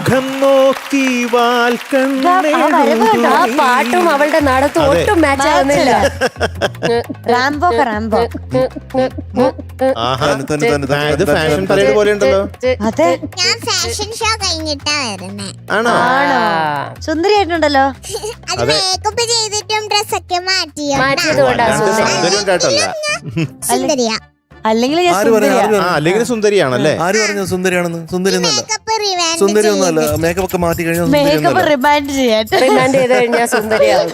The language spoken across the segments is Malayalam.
മുഖം നോക്കി ആ ആ പാട്ടും അവളുടെ നടത്തും ഒട്ടും മാച്ച് ആവുന്നില്ല. റാംബോ റാംബോ ഫാഷൻ പരേഡ് പോലെ ഉണ്ടല്ലോ. അതെ. ഞാൻ ഫാഷൻ ഷോ കഴിഞ്ഞിട്ടാ വരുന്നേ. ആണോ? ആണോ? സുന്ദരിയായിട്ടുണ്ടല്ലോ അത് മേക്കപ്പ് ചെയ്തിട്ടും ഡ്രസ്സൊക്കെ മാറ്റിയോ. മാറ്റിയത് കൊണ്ടാ അല്ലാണ്ട് സുന്ദരി. സൗന്ദര്യം സുന്ദരിയാ. അല്ലെങ്കിൽ ഞാൻ ആര് പറഞ്ഞു സുന്ദരിയാ. ആ അല്ലെങ്കിൽ സുന്ദരിയാണല്ലേ? ആര് പറഞ്ഞു സുന്ദരിയാണെന്ന് സുന്ദരി ഒന്നല്ല മേക്കപ്പ് സുന്ദരി ഒന്നല്ല മേക്കപ്പ് ഒക്കെ മാറ്റി കഴിഞ്ഞാൽ സുന്ദരി മേക്കപ്പ് ഒന്നല്ല റിമാൻഡ് ചെയ്യട്ടെ റിമാൻഡ് ചെയ്ത് കഴിഞ്ഞാൽ സുന്ദരിയാവും.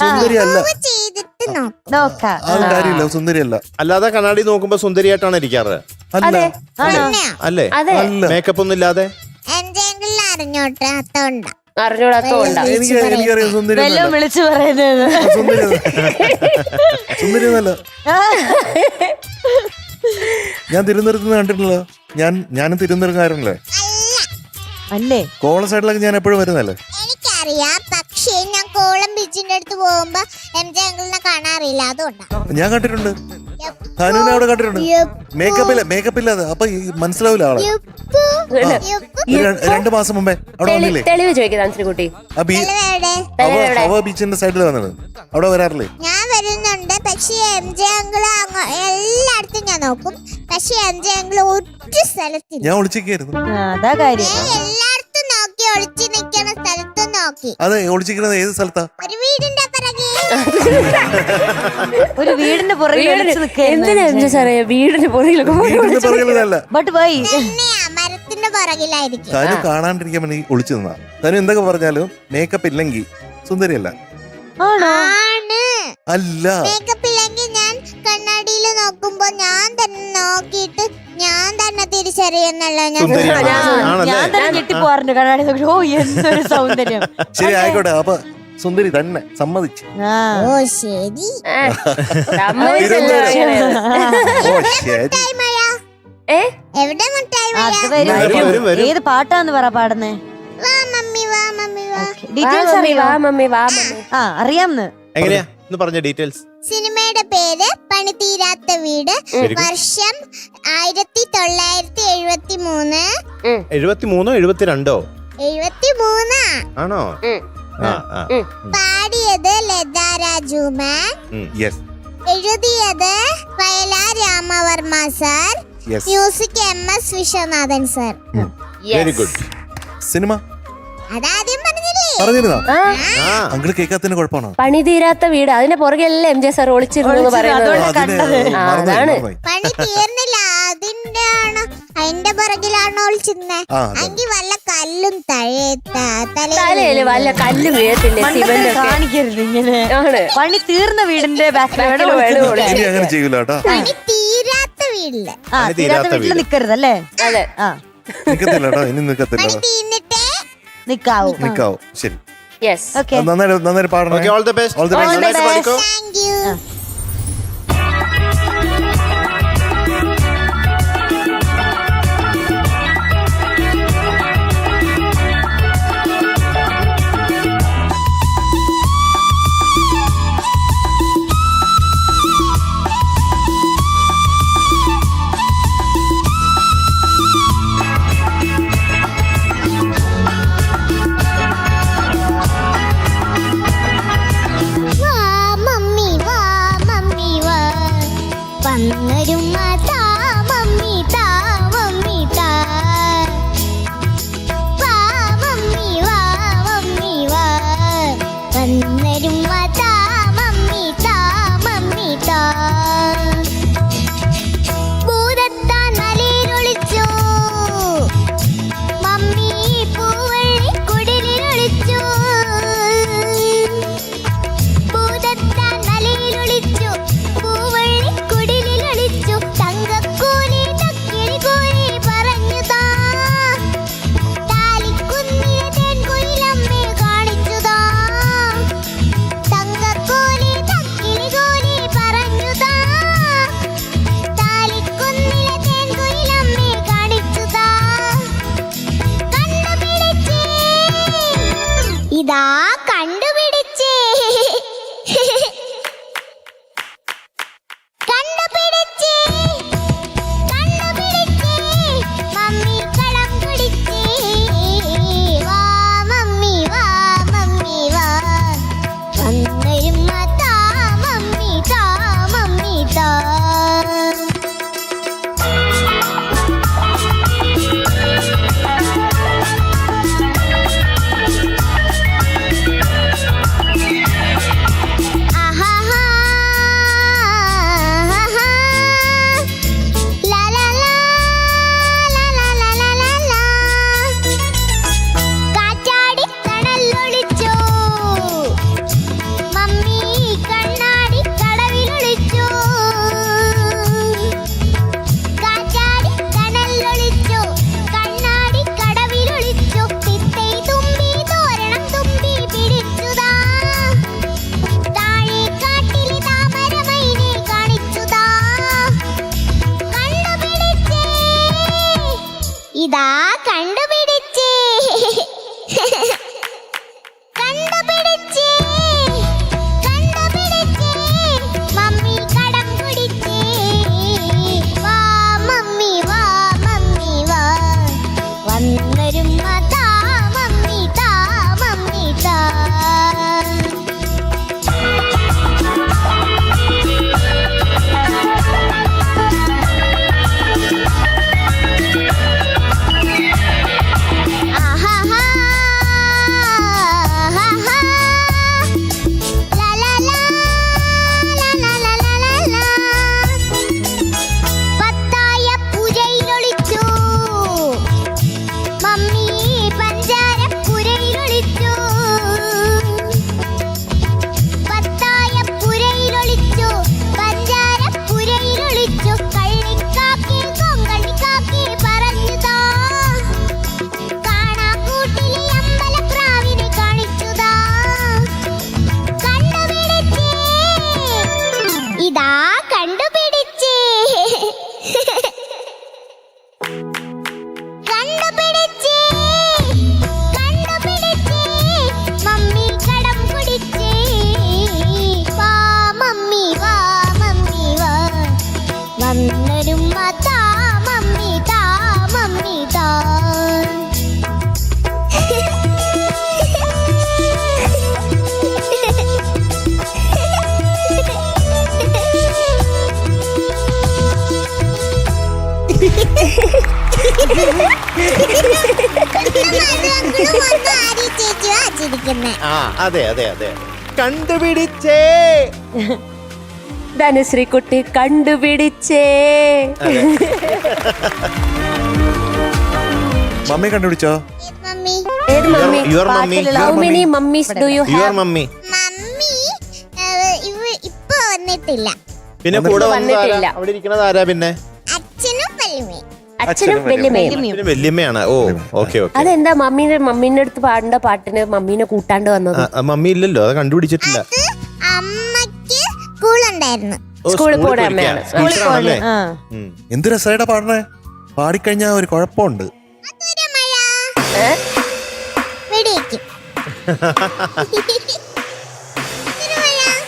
സുന്ദരി അല്ല ചെയ്തിട്ട് നോക്കും. നോക്കാം. ആ കാര്യമില്ല. സുന്ദരി അല്ല അല്ലാതെ കണ്ണാടി നോക്കുമ്പോ സുന്ദരിയായിട്ടാണ് ഇരിക്കാറ്. അല്ല. ആണോ അല്ലേ. അതെ. മേക്കപ്പ് ഒന്നും ഇല്ലാതെ? അറിഞ്ഞോട്ടെ വെല്ലോ വിളിച്ചു പറയുന്നത്. ഞാൻ തിരുവനന്തപുരത്ത് കണ്ടിട്ടില്ല ഞാൻ ഞാനും തിരുവനന്തപുരക്കാരനല്ലേ അല്ലേ? കോള സൈഡിലൊക്കെ ഞാൻ എപ്പോഴും വരുന്നല്ലേ എനിക്കറിയാം. പക്ഷേ ഞാൻ കോളം ബീച്ചിന്റെ അടുത്ത് പോകുമ്പോ എം ജെ അങ്കിളിനെ കാണാറില്ല അതുകൊണ്ടാണ് ഞാൻ കണ്ടിട്ടുണ്ട്. ധനുവിനെ അവിടെ കണ്ടിട്ടുണ്ട്. മേക്കപ്പ് ഇല്ല മേക്കപ്പ് ഇല്ലാതെ. അപ്പൊ ഈ മനസ്സിലാവില്ല ആളെ. രണ്ട് മാസം മുമ്പേ അവിടെ വന്നില്ലേ? തെളിവ് ബീ എവിടെ? അവ ബീച്ചിന്റെ സൈഡിൽ വന്നത്. അവിടെ വരാറില്ലേ? ഞാൻ വരുന്നുണ്ട്. പക്ഷേ എം ജെ അങ്ങ് എല്ലായിടത്തും ഞാൻ നോക്കും. പക്ഷേ എം ജെ അങ്കിൾ ഒരു സ്ഥലത്ത് ഞാൻ ഒളിച്ചിരിക്കായിരുന്നു. ആ, അതാ കാര്യം. എല്ലായിടത്തും നോക്കി ഒളിച്ചു നിൽക്കണ സ്ഥലത്തും നോക്കി. അതെ ഒളിച്ചിരിക്കുന്നത് ഏത് സ്ഥലത്താ? ഒരു വീടിന്റെ പിറകെ. ഒരു വീടിന്റെ പുറകിൽ എന്തിനാ സാറേ വീടിന് പുറകിലൊക്കെ പോയി വീടിന്റെ പുറകിലല്ല ബട്ട് വൈ തന്നെയാ മരത്തിന്റെ പുറകിലായിരിക്കും. തനു കാണാണ്ടിരിക്കാൻ വേണ്ടി ഒളിച്ചു നിന്നാ. തനു എന്തൊക്കെ പറഞ്ഞാലും മേക്കപ്പ് ഇല്ലെങ്കിൽ സുന്ദരിയല്ല. ആണോ? ആണ്. അല്ല. മേക്കപ്പ് ഇല്ലെങ്കിൽ ഞാൻ കണ്ണാടിയിൽ നോക്കുമ്പോ ഞാൻ തന്നെ നോക്കിയിട്ട് ഞാൻ തന്നെ തിരിച്ചറിയുന്നല്ലോ ഞാൻ ഞാൻ തന്നെ കണ്ണാടി നോക്കി. ഓ എന്തൊരു സൗന്ദര്യം. ശരി ആയിക്കോട്ടെ. അപ്പൊ സുന്ദരി തന്നെ സമ്മതിച്ചു. ഓ ശരി. എവിടെ മുട്ടായി. ഏത് പാട്ടാന്ന് പറ പാടുന്നേ? വാ മമ്മി വാ മമ്മി വാ. വാ ഡീറ്റെയിൽസ് അറിയാം? വാ മമ്മി വാ മമ്മി. ആ അറിയാംന്ന്. എങ്ങനെയാ? ഒന്ന് പറഞ്ഞ ഡീറ്റെയിൽസ്. സിനിമയുടെ പേര് പണിതീരാത്ത വീട് വർഷം ആയിരത്തി തൊള്ളായിരത്തി എഴുപത്തി മൂന്ന് എഴുപത്തി മൂന്നോ എഴുപത്തിരണ്ടോ എഴുപത്തി മൂന്നാ ആണോ പാടിയത് ലത രാജുമാൻ. യെസ് എഴുതിയത് Vayalar Ramavarma sir. Music M S Viswanathan sir. Very good cinema? അതാദ്യം പറഞ്ഞിരുന്നാ? അങ്കിൾ കേൾക്കാത്തതിന് കുഴപ്പമാണോ? പണി തീരാത്ത വീട് അതിന്റെ പുറകെല്ലാം എം ജെ സാർ ഒളിച്ചിരുന്നു പറയുന്നത് അതുകൊണ്ട് കണ്ടത്. ആ, അതാണ്. പണി തീർന്നില്ല. അതിന്റെ ആണോ. അതിന്റെ പുറകിലാണോ ഒളിച്ചിരുന്നേ? ആ അതെ. എങ്കിൽ വല്ല കല്ലും തഴയത്ത തലയിൽ വല്ല കല്ല് വീഴത്തില്ലേ സിമന്റ് ഒക്കെ? കാണിക്കരുത് ഇങ്ങനെ. ആണ്. പണി തീർന്ന വീടിന്റെ ബാക്കിൽ Back ൽ വേണം ഇനി അങ്ങനെ ചെയ്യൂല കേട്ടോ. പണി തീരാത്ത വീട്ടിൽ. ആ പണി തീരാത്ത വീട്ടിൽ. നിക്കരുത് അല്ലേ അതെ. ആ. നിക്കത്തില്ല കേട്ടോ ഇനി നിക്കത്തില്ല. പണി തീർന്നിട്ടേ നിക്കാവൂ. നിക്കാവോ. ശരി. യെസ് ഓക്കെ നന്നായി നന്നായി പാടണം. All the best All the best. അതെ അതെ അതെ. കണ്ടുപിടിച്ചേ. ധനുശ്രീ കുട്ടി കണ്ടുപിടിച്ചേ mummy കണ്ടുപിടിച്ചോ? Mummy. many your mummy mummy ഇപ്പൊ വന്നിട്ടില്ല. പിന്നെ കൂടെ വന്നിട്ടില്ല. അവിടെ ഇരിക്കണത് ആരാ പിന്നെ? അച്ഛനും വല്യമ്മയും. പിന്നെ വല്യമ്മയാണ്. ഓ ഓക്കെ ഓക്കെ. അതെന്താ മമ്മീനെ മമ്മീന്റെ അടുത്ത് പാടേണ്ട പാട്ടിന് മമ്മീനെ കൂട്ടാണ്ട് വന്നത്? മമ്മി ഇല്ലല്ലോ അത് കണ്ടുപിടിച്ചിട്ടില്ല. അമ്മയ്ക്ക് അമ്മയ്ക്ക് സ്കൂളുണ്ടായിരുന്നു. സ്കൂളിൽ. അമ്മയാണ്. എന്ത് രസമായിട്ടാ പാടണേ പാടിക്കഴിഞ്ഞാ ഒരു കുഴപ്പമുണ്ട്.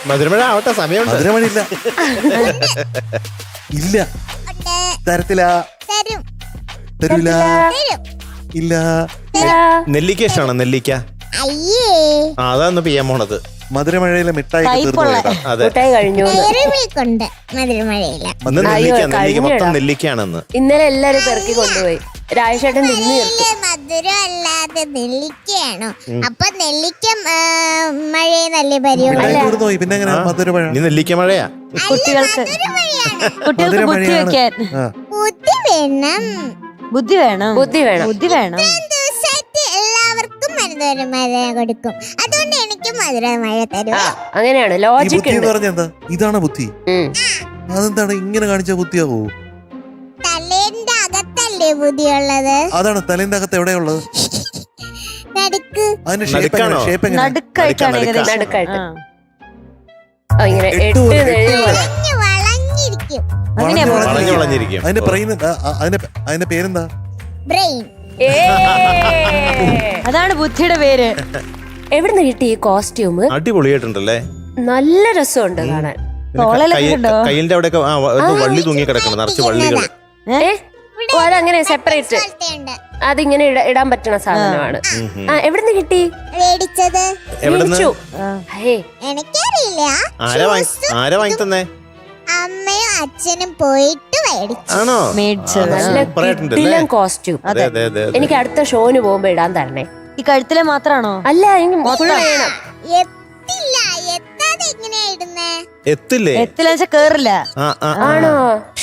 മധുരമഴ ആവട്ടെ സമയം മധുരമഴ ഇല്ല. ഇല്ല. തരത്തില. തരും തരൂല ഇല്ല. നെല്ലിക്കാണോ നെല്ലിക്ക? അയ്യേ. പി അതാന്ന് ഓണത് പോണത്. മധുരമഴയിലെ മിഠായി തീർന്നു കയ്പുള്ള. അതെ. കൂട്ടായി കഴിഞ്ഞു. ഡയറി മിൽക്ക് മധുരമഴയില്ല ഇന്ന് നെല്ലിക്ക നെല്ലിക്ക. കഴിഞ്ഞെടാ. മൊത്തം നെല്ലിക്കയാണെന്ന്. ഇന്നലെ എല്ലാരും പെറുക്കി കൊണ്ടുപോയി. രാജേട്ടൻ തിന്നു നെല്ലിക്കയാണോ? അപ്പൊ നെല്ലിക്ക മഴയെന്നല്ലേ പരിപാടി? പിന്നെ മധുരമഴ? നെല്ലിക്ക മഴയാ. കുട്ടികൾക്ക് കുട്ടികൾക്ക് ബുദ്ധി വെക്കാൻ. ബുദ്ധി വേണം. ബുദ്ധി വേണം. ബുദ്ധി വേണം. ബുദ്ധി വേണം. ദിവസമായിട്ട് എല്ലാവർക്കും മധുര കൊടുക്കും. അതുകൊണ്ട് എനിക്ക് മധുര മഴ തരും. ആ അങ്ങനെയാണ്. ഈ ലോജിക് ബുദ്ധി ഉണ്ട്. പറഞ്ഞ എന്താ? ഇതാണ് ബുദ്ധി. ഉം. അതെന്താണ്? ഇങ്ങനെ കാണിച്ച ബുദ്ധിയാവോ? തലേന്റെ അകത്തല്ലേ ബുദ്ധിയുള്ളത്? അതാണ്. തലേന്റെ അകത്ത് എവിടെയുള്ളത് നടുക്ക്. അതിന്റെ ഷേപ്പ് നടുക്കാണോ? ഷേപ്പ് എങ്ങനെ? നടുക്കായിട്ടാണ് ഏകദേശം. നടുക്കായിട്ട്. ആ. ആ, ഇങ്ങനെ എട്ട് എട്ട് പോലെ, നെഴി പോലെ. വളഞ്ഞ് വളഞ്ഞിരിക്കും അങ്ങനെയാ വളഞ്ഞ് വളഞ്ഞിരിക്കും. അതിന്റെ ബ്രെയിൻ അതിന്റെ അതിന്റെ പേരെന്താ? ബ്രെയിൻ. ഏയ്. അതാണ് ബുദ്ധിയുടെ പേര്. എവിടുന്ന് കിട്ടി ഈ കോസ്റ്റ്യൂം? അടിപൊളിയായിട്ടുണ്ടല്ലേ? നല്ല രസമുണ്ട് കാണാൻ. പിന്നെ കൈ-? കയ്യിന്റെ അവിടെയൊക്കെ ആ, ഒരു വള്ളി തൂങ്ങി കിടക്കണം നിറച്ച് വള്ളികൾ ഏ? ഓ അതങ്ങനെ സെപ്പറേറ്റ്. അത് അതിങ്ങനെ ഇട- ഇടാൻ പറ്റുന്ന സാധനമാണ്. ആ. എവിടുന്ന് കിട്ടി? മേടിച്ചത്. എവിടുന്ന്? മേടിച്ചു. ഹേ. എനിക്കറിയില്ല. ആരാ വാങ്ങി ആരാ വാങ്ങി തന്നേ അച്ഛനും പോയിട്ട് മേടിച്ചു. ആണോ? മേടിച്ചത്. ആ, നല്ല അല്ലേ? കോസ്റ്റ്യൂം അതെ അതെ അതെ അതെ. എനിക്ക് അടുത്ത ഷോന് പോകുമ്പോ ഇടാൻ തരണേ. ഈ കഴുത്തിലെ മാത്രാണോ? അല്ല എനിക്ക് ഫുൾ വേണം. എത്തില്ല എത്താതെ എങ്ങനെയാ ഇടുന്നേ? എത്തില്ലേ? എത്തില്ല വെച്ചാ കേറില്ല. ആ ആ ആ. ആണോ?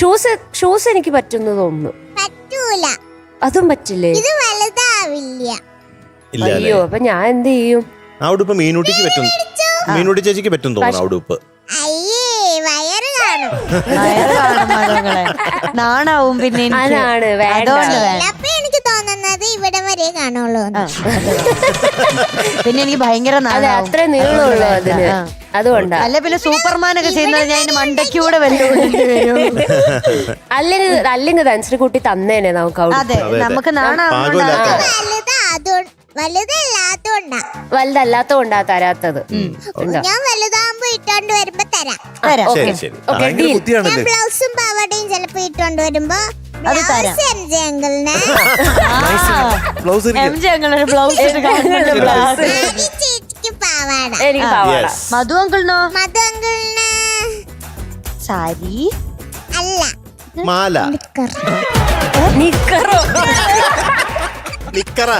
ഷൂസ് ഷൂസ് എനിക്ക് പറ്റുന്നു തോന്നുന്നു. പറ്റൂല. അതും പറ്റില്ലേ? ഇത് വലുതാവില്ല. ഇല്ല അല്ലേ? അയ്യോ അപ്പൊ ഞാൻ എന്ത് ചെയ്യും? ആ ഉടുപ്പ് മീനൂട്ടിക്ക് പറ്റും. മീനൂട്ടി ചേച്ചിക്ക് പറ്റും തോന്നുന്നു ആ ഉടുപ്പ്. നാണാവും പിന്നെ എനിക്ക്. അതാണ് വേണ്ട. അതുകൊണ്ട് വേണ്ട. അപ്പൊ എനിക്ക് തോന്നുന്നത് ഇവിടെ വരെ കാണുള്ളൂ എന്ന്. പിന്നെ എനിക്ക് ഭയങ്കര അതെ നാണാവും. അത്ര നീളമുള്ളൂ അതിന്. അതുകൊണ്ടാ. അല്ല പിന്നെ സൂപ്പർമാൻ ഒക്കെ ചെയ്യുന്നത് ഞാൻ മണ്ടക്കൂടെ മണ്ടയ്ക്കൂടെ വെല്ലുവിളിക്കേണ്ടി വരും. അല്ലെങ്കിൽ അല്ലെങ്കിൽ ധൻശ്രീ കുട്ടി തന്നേനെ നമുക്ക് അവിടെ അതെ. നമുക്ക് നാണാവുന്നുണ്ട്. പാകമില്ലാത്ത വലുതാ അതുകൊണ്ട് വലുതല്ലാത്തോണ്ടാ. വലുതല്ലാത്തോണ്ടാ തരാത്തത്. ഞാൻ വലുതാകുമ്പോ ഇട്ടോണ്ട് വരുമ്പോ തരാം. തരാം. ശരി ഭയങ്കര ഞാൻ ബുദ്ധിയാണല്ലേ ബ്ലൗസും പാവാടയും ചിലപ്പോ ഇട്ടോണ്ട് വരുമ്പോ അത് തരാം. ബ്ലൗസ് എം ജെ അങ്കിളിന് blouse M G blouse blouse. Adhi ചേച്ചിക്ക് പാവാട. എനിക്ക് പാവാട. Yes. മധു അങ്കിളിനോ? മധു അങ്കിളിന് സാരി? അല്ല. മാല. നിക്കറോ. നിക്കറ?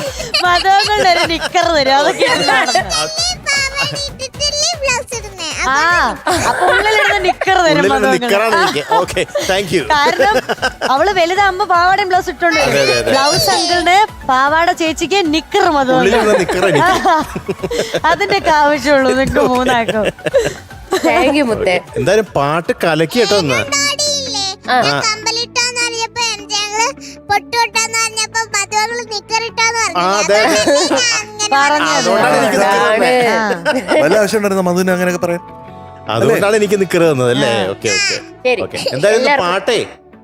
മധു അങ്കിളിന് ഒരു നിക്കർ തരും. അതൊക്കെ എന്താണ്? അപ്പൊ നിക്കർ തരും ഉള്ളിൽ മധു അങ്കിൾ നിക്കറാണ് ഓക്കെ താങ്ക് യു കാരണം അവൾ വലുതാകുമ്പോ പാവാടയും ബ്ലൗസ് ഇട്ടുണ്ട് അതെ, അതെ, അതെ. ബ്ലൗസ് അങ്കിളിന് പാവാട ചേച്ചിക്ക് നിക്കർ അത് എനിക്ക്. അതിന്റെ ഒക്കെ ആവശ്യമുള്ളൂ നിങ്ങക്ക് മൂന്നാക്കും താങ്ക് യു മുത്തേ. എന്തായാലും പാട്ട് കലക്കി കേട്ടോ ഒന്ന്. ഞാൻ കമ്പലിട്ടാന്ന് പറഞ്ഞപ്പോ എം ജെ പൊട്ടുവിട്ടാന്ന് പറഞ്ഞപ്പോ ഇട്ടാന്ന് ആ, അതെ, പറഞ്ഞത്. അതുകൊണ്ടാണ് എനിക്ക് നിക്കറ് തന്നേ. വല്ല ആവശ്യം ഉണ്ടായിരുന്നു മധുവിന് അങ്ങനെയൊക്കെ പറയാൻ? അതുകൊണ്ടാണ് എനിക്ക് തന്നത് അല്ലേ? Okay okay. ശരി. ഓക്കെ. എന്തായാലും ഇന്ന് എല്ലാവർക്കും പാട്ടേ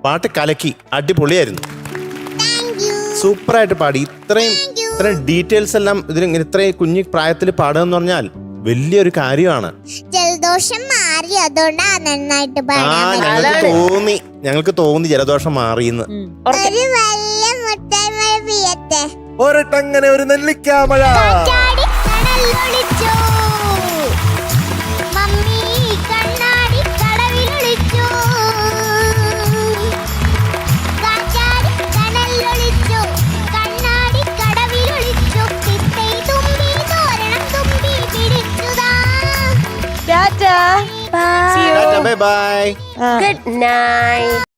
പാട്ട് കലക്കി. അടിപൊളിയായിരുന്നു. സൂപ്പറായിട്ട് പാടി. ഇത്രയും ഇത്രയും ഡീറ്റെയിൽസ് എല്ലാം ഇതിന് ഇങ്ങനെ ഇത്രയും കുഞ്ഞു പ്രായത്തിൽ പാടുക എന്ന് പറഞ്ഞാൽ വലിയൊരു കാര്യമാണ്. ജലദോഷം മാറി അതുകൊണ്ടാ നന്നായിട്ട് ആ പാടാൻ ഞങ്ങൾക്ക് തോന്നി. ഞങ്ങൾക്ക് തോന്നി ജലദോഷം മാറിയെന്ന്. ഒരു വലിയ മുട്ടായി മഴ പെയ്യട്ടെ? ഒരട്ടങ്ങനെ ഒരു നെല്ലിക്കാമഴ. Bye. Bye. Good night.